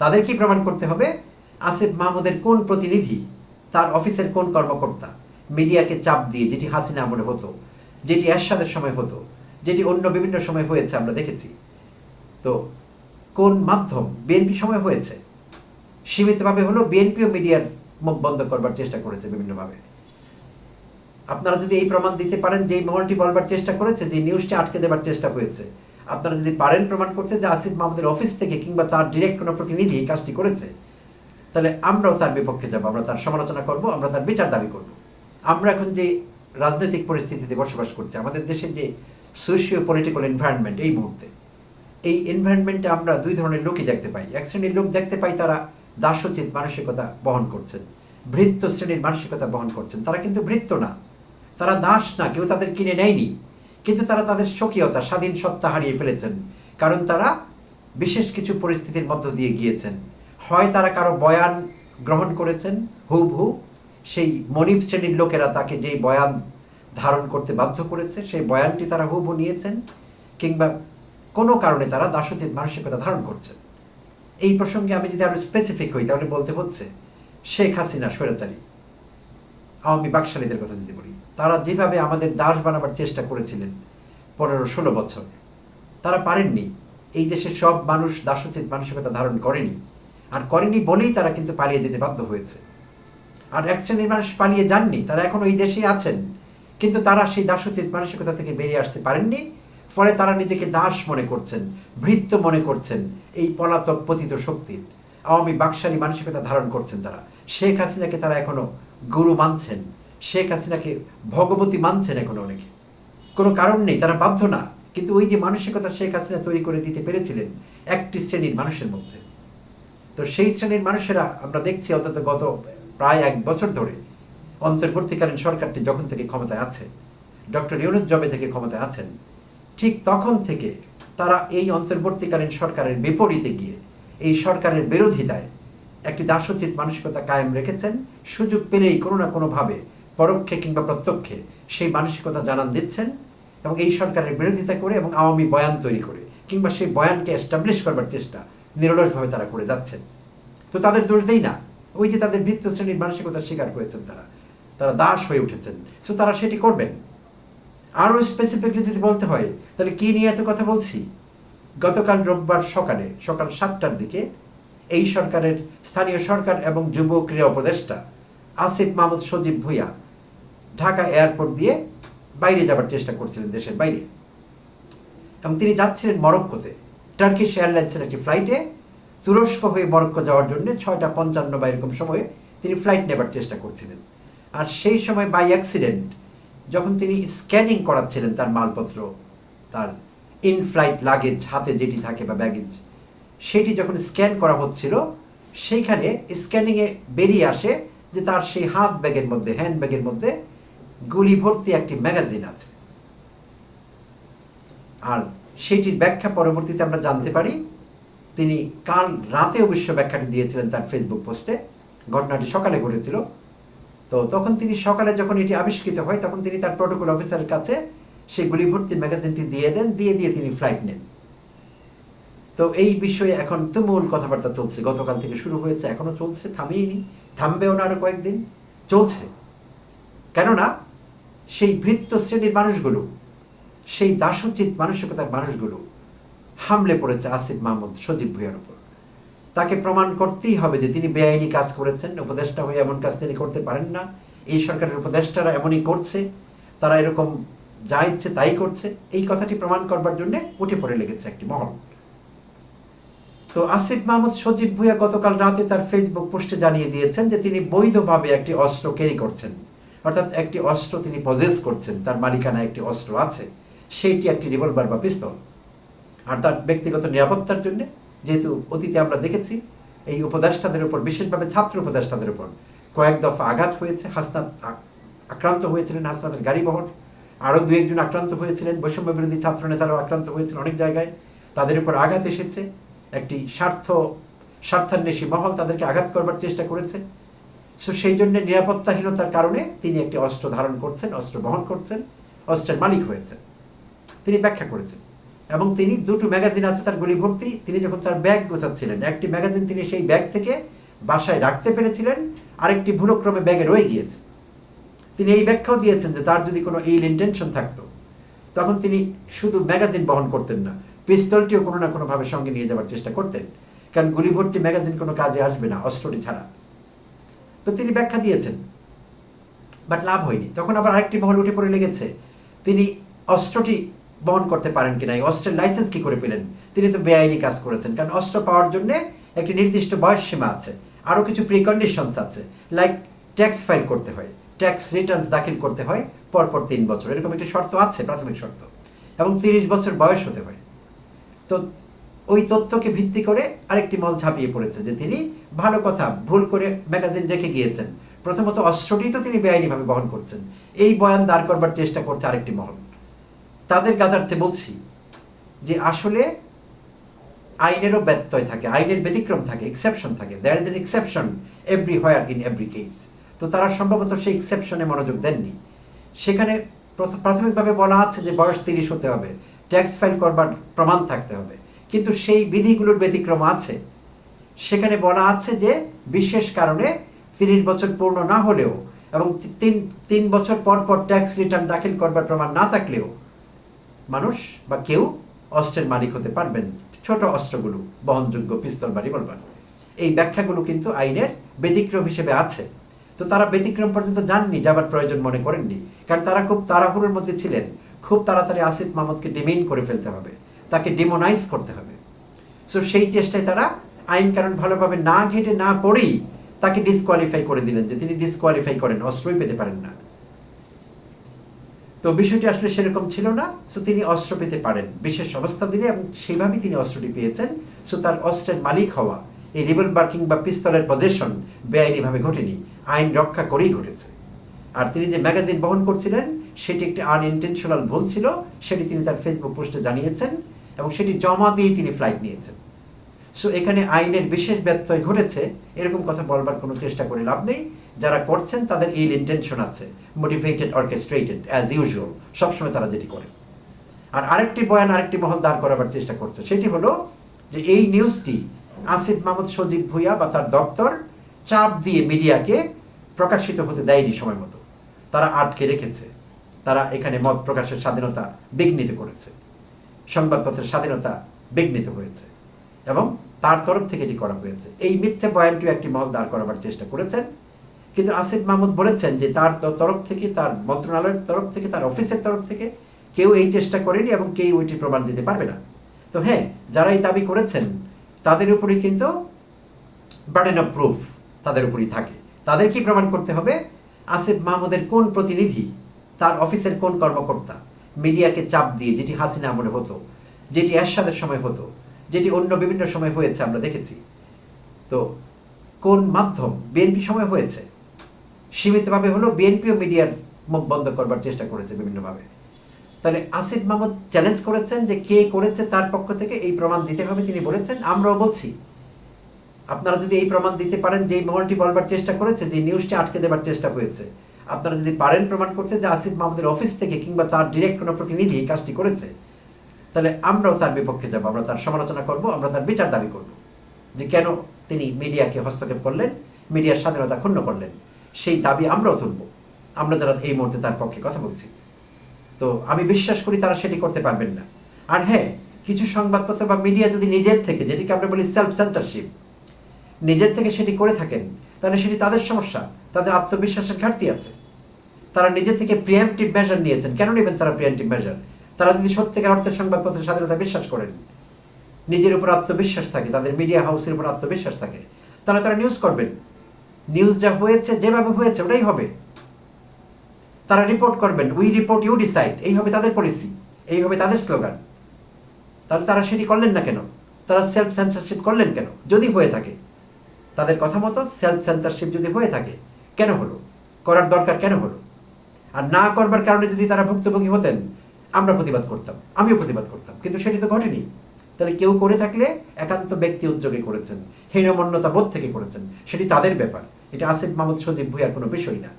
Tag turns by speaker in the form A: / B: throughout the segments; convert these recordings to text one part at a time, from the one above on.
A: তাদেরকেই প্রমাণ করতে হবে? আসিফ মাহমুদের কোন প্রতিনিধি? তার অফিসের কোন কর্মকর্তা? মিডিয়াকে চাপ দিয়ে যেটি হাসিনা আমলে হতো, যেটি এরশাদের সময় হতো, যেটি অন্য বিভিন্ন সময় হয়েছে আমরা দেখেছি। তো কোন মাধ্যম বিএনপি সময় হয়েছে? সীমিতভাবে হলো বিএনপিও মিডিয়ার মুখ বন্ধ করবার চেষ্টা করেছে বিভিন্নভাবে। আপনারা যদি এই প্রমাণ দিতে পারেন যে মহলটি বলবার চেষ্টা করেছে, যে নিউজটি আটকে দেবার চেষ্টা হয়েছে আপনারা যদি পারেন প্রমাণ করতে যে আসিফ মাহমুদের অফিস থেকে কিংবা তার ডিরেক্ট কোনো প্রতিনিধি এই কাজটি করেছে, তাহলে আমরাও তার বিপক্ষে যাব, আমরা তার সমালোচনা করব, আমরা তার বিচার দাবি করব। আমরা এখন যে রাজনৈতিক পরিস্থিতিতে বসবাস করছি, আমাদের দেশে যে সোশিও পলিটিক্যাল এনভায়রনমেন্ট এই মুহূর্তে, এই এনভায়রনমেন্টে আমরা দুই ধরনের লোকই দেখতে পাই। এক শ্রেণির লোক দেখতে পাই তারা দাসোচিত মানসিকতা বহন করছেন ভৃত্য শ্রেণির মানসিকতা বহন করছেন। তারা কিন্তু ভৃত্য না, তারা দাস না, কেউ তাদের কিনে নেয়নি। কিন্তু তারা তাদের স্বকীয়তা, স্বাধীন সত্তা হারিয়ে ফেলেছেন। কারণ তারা বিশেষ কিছু পরিস্থিতির মধ্য দিয়ে গিয়েছেন। হয় তারা কারও বয়ান গ্রহণ করেছেন, হুবহু, সেই মনিব শ্রেণির লোকেরা তাকে যেই বয়ান ধারণ করতে বাধ্য করেছে, সেই বয়ানটি তারা হুবহু নিয়েছেন, কিংবা কোনো কারণে তারা দাসোচিত মানসিকতা ধারণ করছেন। এই প্রসঙ্গে আমি যদি আরও স্পেসিফিক হই, তাহলে বলতে হচ্ছে, শেখ হাসিনা, স্বৈরাচারী। আওয়ামী বাকশালীদের কথা যদি বলি, তারা যেভাবে আমাদের দাস বানাবার চেষ্টা করেছিলেন পনেরো ষোলো বছর, তারা পারেননি। এই দেশের সব মানুষ দাসোচিত মানসিকতা ধারণ করেনি। আর করেনি বলেই তারা কিন্তু পালিয়ে যেতে বাধ্য হয়েছে। আর এক শ্রেণির মানুষ পালিয়ে যাননি, তারা এখন ওই দেশেই আছেন। কিন্তু তারা সেই দাসোচিত মানসিকতা থেকে বেরিয়ে আসতে পারেননি, ফলে তারা নিজেকে দাস মনে করছেন, ভৃত্য মনে করছেন এই পলাতক পতিত শক্তির। আওয়ামী বাকশালী মানসিকতা ধারণ করছেন তারা। শেখ হাসিনাকে তারা এখনও গুরু মানছেন। শেখ হাসিনাকে ভগবতী মানছেন এখনও অনেকে। কোনো কারণ নেই, তারা বাধ্য না। কিন্তু ওই যে মানসিকতা শেখ হাসিনা তৈরি করে দিতে পেরেছিলেন একটি শ্রেণির মানুষের মধ্যে। তো সেই শ্রেণির মানুষেরা আমরা দেখছি অন্তত গত প্রায় এক বছর ধরে অন্তর্বর্তীকালীন সরকারটি যখন থেকে ক্ষমতায় আছে, ডক্টর ইউনুস জবে থেকে ক্ষমতায় আছেন, ঠিক তখন থেকে তারা এই অন্তর্বর্তীকালীন সরকারের বিপরীতে গিয়ে, এই সরকারের বিরোধিতায় একটি দাসোচিত মানসিকতা কায়েম রেখেছেন। সুযোগ পেলেই কোনো না কোনোভাবে পরোক্ষে কিংবা প্রত্যক্ষে সেই মানসিকতা জানান দিচ্ছেন এবং এই সরকারের বিরোধিতা করে এবং আওয়ামী বয়ান তৈরি করে কিংবা সেই বয়ানকে এস্টাবলিশ করবার চেষ্টা নিরলসভাবে তারা করে যাচ্ছেন। তো তাদের দোষ দেই না। ওই যে তাদের বৃত্ত শ্রেণির মানসিকতার শিকার হয়েছেন তারা। তারা দাস হয়ে উঠেছেন। সো তারা সেটি করবেন। আরও স্পেসিফিকলি যদি বলতে হয়, তাহলে কি নিয়ে এত কথা বলছি? গতকাল রোববার সকালে, সকাল সাতটার দিকে এই সরকারের স্থানীয় সরকার এবং যুব ক্রীড়া উপদেষ্টা আসিফ মাহমুদ সজীব ভুইয়া ঢাকা এয়ারপোর্ট দিয়ে বাইরে যাবার চেষ্টা করছিলেন দেশের বাইরে। এবং তিনি যাচ্ছিলেন মরক্কোতে। টার্কিশ এয়ারলাইন্সের একটি ফ্লাইটে তুরস্ক হয়ে মরক্কো যাওয়ার জন্য ছয়টা পঞ্চান্ন বা এরকম সময়ে তিনি ফ্লাইট নেবার চেষ্টা করছিলেন। আর সেই সময় বাই অ্যাক্সিডেন্ট যখন তিনি স্ক্যানিং করাচ্ছিলেন তার মালপত্র, তার ইন ফ্লাইট লাগেজ হাতে যেটি থাকে বা ব্যাগেজ সেটি যখন স্ক্যান করা হচ্ছিল, সেইখানে স্ক্যানিংয়ে বেরিয়ে আসে যে তার সেই হাত ব্যাগের মধ্যে, হ্যান্ড ব্যাগের মধ্যে গুলি ভর্তি একটি ম্যাগাজিন আছে। আর সেটির ব্যাখ্যা পরবর্তীতে আমরা জানতে পারি, তিনি কাল রাতে অবশ্য ব্যাখ্যাটি দিয়েছিলেন তার ফেসবুক পোস্টে। ঘটনাটি সকালে ঘটেছিল। তো তখন তিনি সকালে যখন এটি আবিষ্কৃত হয়, তখন তিনি তার প্রোটোকল অফিসারের কাছে সেই গুলি ভর্তি ম্যাগাজিনটি দিয়ে দেন, দিয়ে দিয়ে তিনি ফ্লাইট নেন। তো এই বিষয়ে এখন তুমুল কথাবার্তা চলছে। গতকাল থেকে শুরু হয়েছে, এখনও চলছে থামিয়েনি থামবেও না আরও কয়েকদিন, চলছে। কেননা সেই ভৃত্য শ্রেণির মানুষগুলো, সেই দাসোচিত মানসিকতার মানুষগুলো হামলে পড়েছে আসিফ মাহমুদ সজীব ভুইয়ার উপর। তাকে প্রমাণ করতেই হবে যে তিনি বেআইনি কাজ করেছেন, উপদেষ্টা হয়ে এমন কাজ তিনি করতে পারেন না। এই সরকারের উপদেষ্টারা এমনই করছে, তারা এরকম যা ইচ্ছে তাই করছে। এই কথাটি প্রমাণ করবার জন্য উঠে পড়ে লেগেছে একটি মহল। তো আসিফ মাহমুদ সজীব ভুইয়া গতকাল রাতে তার ফেসবুক পোস্টে জানিয়ে দিয়েছেন যে তিনি বৈধভাবে একটি অস্ত্র ক্যারি করছেন। অর্থাৎ একটি অস্ত্র তিনি পজেস করছেন। তার মালিকানা একটি অস্ত্র আছে। সেইটি একটি রিভলভার বা পিস্তল আর তার ব্যক্তিগত নিরাপত্তার জন্য, যেহেতু অতীতে আমরা দেখেছি, এই উপদেষ্টাদের উপর, বিশেষভাবে ছাত্র উপদেষ্টাদের উপর কয়েক দফা আঘাত হয়েছে। হাসনাত আক্রান্ত হয়েছিলেন হাসনাতের গাড়ি বহর। আরও দু একজন আক্রান্ত হয়েছিলেন। বৈষম্য বিরোধী ছাত্র নেতারাও আক্রান্ত হয়েছেন অনেক জায়গায়। তাদের উপর আঘাত এসেছে। একটি স্বার্থ, স্বার্থান্বেষী মহল তাদেরকে আঘাত করবার চেষ্টা করেছে। সো সেই জন্য নিরাপত্তাহীনতার কারণে তিনি একটি অস্ত্র ধারণ করছেন, অস্ত্র বহন করছেন, অস্ত্রের মালিক হয়েছেন। তিনি ব্যাখ্যা করেছেন। এবং তিনি দুটো ম্যাগাজিন আছে তার গুলি ভর্তি তিনি যখন তার ব্যাগ গোছাচ্ছিলেন, একটি ম্যাগাজিন তিনি সেই ব্যাগ থেকে বাসায় রাখতে পেরেছিলেন, আরেকটি ভুলক্রমে ব্যাগে রয়ে গিয়েছে। তিনি এই ব্যাখ্যাও দিয়েছেন যে তার যদি কোনো ইল ইন্টেনশন থাকতো, তখন তিনি শুধু ম্যাগাজিন বহন করতেন না পিস্তলটিও কোনো না কোনোভাবে সঙ্গে নিয়ে যাওয়ার চেষ্টা করতেন। কারণ গুলি ভর্তি ম্যাগাজিন কোনো কাজে আসবে না, অস্ত্রটি ছাড়া। তো তিনি ব্যাখ্যা দিয়েছেন, বাট লাভ হয়নি। তখন আবার আরেকটি মহল উঠে পড়ে লেগেছে। তিনি অস্ত্রটি বহন করতে পারেন কিনা, এই অস্ত্রের লাইসেন্স কি করে পেলেন? তিনি তো বেআইনি কাজ করেছেন। কারণ অস্ত্র পাওয়ার জন্য একটি নির্দিষ্ট বয়স সীমা আছে। আরও কিছু প্রিকন্ডিশনস আছে লাইক ট্যাক্স ফাইল করতে হয় ট্যাক্স রিটার্নস দাখিল করতে হয়, পরপর তিন বছর। এরকম একটি শর্ত আছে, প্রাথমিক শর্ত। এবং তিরিশ বছর বয়স হতে হয়। তো ওই তথ্যকে ভিত্তি করে আরেকটি মল ঝাঁপিয়ে পড়েছে যে তিনি ভালো কথা, ভুল করে ম্যাগাজিন রেখে গিয়েছেন। প্রথমত অস্ত্রটি তো তিনি বেআইনিভাবে বহন করছেন। এই বয়ান দাঁড় করবার চেষ্টা করছে আরেকটি মহল। তাদের গাদার্থে বলছি যে আসলে আইনেরও ব্যত্যয় থাকে, আইনের ব্যতিক্রম থাকে এক্সেপশন থাকে। There is an exception everywhere in every case তো তারা সম্ভবত সেই এক্সেপশনে মনোযোগ দেননি। সেখানে প্রথ- প্রাথমিকভাবে বলা আছে যে বয়স তিরিশ হতে হবে। ট্যাক্স ফাইল করবার প্রমাণ থাকতে হবে। কিন্তু সেই বিধিগুলোর ব্যতিক্রম আছে। সেখানে বলা আছে যে, বিশেষ কারণে তিরিশ বছর পূর্ণ না হলেও এবং তিন তিন বছর পর পর ট্যাক্স রিটার্ন দাখিল করবার প্রমাণ না থাকলেও মানুষ বা কেউ অস্ত্রের মালিক হতে পারবেন। ছোট অস্ত্রগুলো, বহনযোগ্য পিস্তল বা রিভলভার। এই ব্যাখ্যাগুলো কিন্তু আইনের ব্যতিক্রম হিসেবে আছে। তো তারা ব্যতিক্রম পর্যন্ত যাননি যাবার প্রয়োজন মনে করেননি। কারণ তারা খুব তাড়াহুড়োর মধ্যে ছিলেন। খুব তাড়াতাড়ি আসিফ মাহমুদকে ডিমেইন করে ফেলতে হবে, তাকে ডিমোনাইজ করতে হবে। সো সেই চেষ্টায় তারা আইন কারণ ভালোভাবে না ঘেটে না পড়েই তাকে ডিসকোয়ালিফাই করে দিলেন, যে তিনি ডিসকোয়ালিফাই করেন, অস্ত্রই পেতে পারেন না। তো বিষয়টি আসলে সেরকম ছিল না সো তিনি অস্ত্র পেতে পারেন। বিশেষ অবস্থা দিলে এবং সেইভাবেই তিনি অস্ত্রটি পেয়েছেন সো তার অস্ত্রের মালিক হওয়া, এই রিভল বার্কিং বা পিস্তলের পজেশন বেআইনিভাবে ঘটেনি, আইন রক্ষা করেই ঘটেছে। আর তিনি যে ম্যাগাজিন বহন করছিলেন সেটি একটি আনইনটেনশনাল ভুল ছিল, সেটি তিনি তার ফেসবুক পোস্টে জানিয়েছেন এবং সেটি জমা দিয়েই তিনি ফ্লাইট নিয়েছেন। সো এখানে আইনের বিশেষ ব্যত্যয় ঘটেছে, এরকম কথা বলবার কোনো চেষ্টা করে লাভ নেই। যারা করছেন, তাদের ইল ইন্টেনশন আছে মোটিভেটেড অর্কেস্ট্রেটেড অ্যাজ ইউজুয়াল সবসময় তারা যেটি করে। আর আরেকটি বয়ান, আরেকটি মহল দাঁড় করাবার চেষ্টা করছে, সেটি হলো যে এই নিউজটি আসিফ মাহমুদ, সজীব ভুইয়া বা তার দপ্তর চাপ দিয়ে মিডিয়াকে প্রকাশিত হতে দেয়নি সময় মতো। তারা আটকে রেখেছে। তারা এখানে মত প্রকাশের স্বাধীনতা বিঘ্নিত করেছে। সংবাদপত্রের স্বাধীনতা বিঘ্নিত হয়েছে এবং তার তরফ থেকে এটি করা হয়েছে। এই মিথ্যে বয়ানটিও একটি মহল দাঁড় করাবার চেষ্টা করেছেন। কিন্তু আসিফ মাহমুদ বলেছেন যে তার তরফ থেকে, তার মন্ত্রণালয়ের তরফ থেকে, তার অফিসের তরফ থেকে কেউ এই চেষ্টা করেনি এবং কেউ ওইটি প্রমাণ দিতে পারবে না। তো হ্যাঁ যারা এই দাবি করেছেন, তাদের উপরই কিন্তু বার্ডেন অফ প্রুফ তাদের উপরই থাকে। তাদের কি প্রমাণ করতে হবে? আসিফ মাহমুদের কোন প্রতিনিধি তার অফিসের কোন কর্মকর্তা মিডিয়াকে চাপ দিয়ে, যেটি হাসিনা আমলে হতো, যেটি এরশাদের সময় হতো, যেটি অন্য বিভিন্ন সময় হয়েছে, আমরা দেখেছি। তো কোন মাধ্যম বিএনপি সময় হয়েছে? সীমিতভাবে হলো বিএনপিও মিডিয়ার মুখ বন্ধ করবার চেষ্টা করেছে বিভিন্নভাবে। তাহলে আসিফ মাহমুদ চ্যালেঞ্জ করেছেন যে কে করেছে তার পক্ষ থেকে এই প্রমাণ দিতে হবে, তিনি বলেছেন, আমরাও বলছি। আপনারা যদি এই প্রমাণ দিতে পারেন যে মহলটি বলবার চেষ্টা করেছে, যে নিউজটি আটকে দেবার চেষ্টা হয়েছে আপনারা যদি পারেন প্রমাণ করতে যে আসিফ মাহমুদের অফিস থেকে কিংবা তার ডিরেক্ট কোনো প্রতিনিধি এই কাজটি করেছে, তাহলে আমরাও তার বিপক্ষে যাব, আমরা তার সমালোচনা করব, আমরা তার বিচার দাবি করব যে কেন তিনি মিডিয়াকে হস্তক্ষেপ করলেন, মিডিয়ার স্বাধীনতা ক্ষুণ্ণ করলেন। সেই দাবি আমরাও তুলব। আমরা যারা এই মুহূর্তে তার পক্ষে কথা বলছি। তো আমি বিশ্বাস করি তারা সেটি করতে পারবেন না। আর হ্যাঁ কিছু সংবাদপত্র বা মিডিয়া যদি নিজের থেকে, যেটিকে আমরা বলি সেলফ সেন্সারশিপ নিজের থেকে সেটি করে থাকেন, তাহলে সেটি তাদের সমস্যা। তাদের আত্মবিশ্বাসের ঘাটতি আছে। তারা নিজের থেকে প্রিএমটিভ মেজার নিয়েছেন। কেন নেবেন তারা প্রিএমটিভ মেজার তারা যদি সত্যিকার অর্থের সংবাদপত্রের স্বাধীনতা বিশ্বাস করেন, নিজের উপর আত্মবিশ্বাস থাকে, তাদের মিডিয়া হাউসের উপর আত্মবিশ্বাস থাকে, তাহলে তারা নিউজ করবেন। নিউজ যা হয়েছে, যেভাবে হয়েছে, ওটাই হবে। তারা রিপোর্ট করবেন উই রিপোর্ট ইউ ডিসাইড এই হবে তাদের পলিসি এই হবে তাদের স্লোগান তাহলে তারা সেটি করলেন না কেন? তারা সেলফ সেন্সারশিপ করলেন কেন? যদি হয়ে থাকে। তাদের কথা মতো সেলফ সেন্সারশিপ যদি হয়ে থাকে কেন হলো? করার দরকার কেন হলো? আর না করবার কারণে যদি তারা ভুক্তভোগী হতেন, আমরা প্রতিবাদ করতাম, আমিও প্রতিবাদ করতাম, কিন্তু সেটি তো ঘটেনি। তাহলে কেউ করে থাকলে একান্ত ব্যক্তি উদ্যোগে করেছেন, হীনমন্যতা বোধ থেকে করেছেন, সেটি তাদের ব্যাপার। এটা আসিফ মাহমুদ সজীব ভুইয়ার কোনো বিষয় না।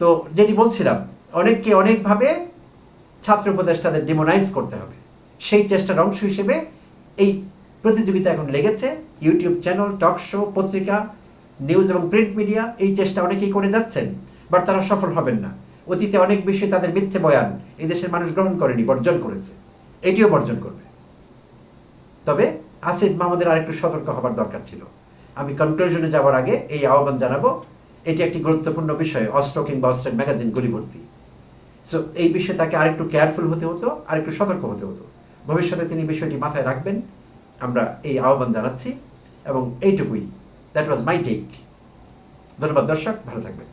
A: তো যেটি বলছিলাম, অনেককে অনেকভাবে ছাত্র উপদেষ্টাদের ডিমোনাইজ করতে হবে। সেই চেষ্টার অংশ হিসেবে এই প্রতিযোগিতা এখন লেগেছে। ইউটিউব চ্যানেল, টক শো, পত্রিকা নিউজ এবং প্রিন্ট মিডিয়া এই চেষ্টা অনেকেই করে যাচ্ছেন বাট তারা সফল হবেন না। অতীতে অনেক বিষয়ে তাদের মিথ্যে বয়ান এই দেশের মানুষ গ্রহণ করেনি, বর্জন করেছে। এটিও বর্জন করবে। তবে আসিফ মাহমুদের আরেকটু সতর্ক হবার দরকার ছিল। আমি কনক্লুশনে যাওয়ার আগে এই আহ্বান জানাব, এটি একটি গুরুত্বপূর্ণ বিষয়, অস্ত্র কিংবা অস্ত্রের ম্যাগাজিন গুলিভর্তি সো এই বিষয়ে তাকে আরেকটু কেয়ারফুল হতে হতো, আরেকটু সতর্ক হতে হতো। ভবিষ্যতে তিনি বিষয়টি মাথায় রাখবেন। আমরা এই আহ্বান জানাচ্ছি, এবং এইটুকুই। দ্যাট ওয়াজ মাই টেক ধন্যবাদ দর্শক ভালো থাকবেন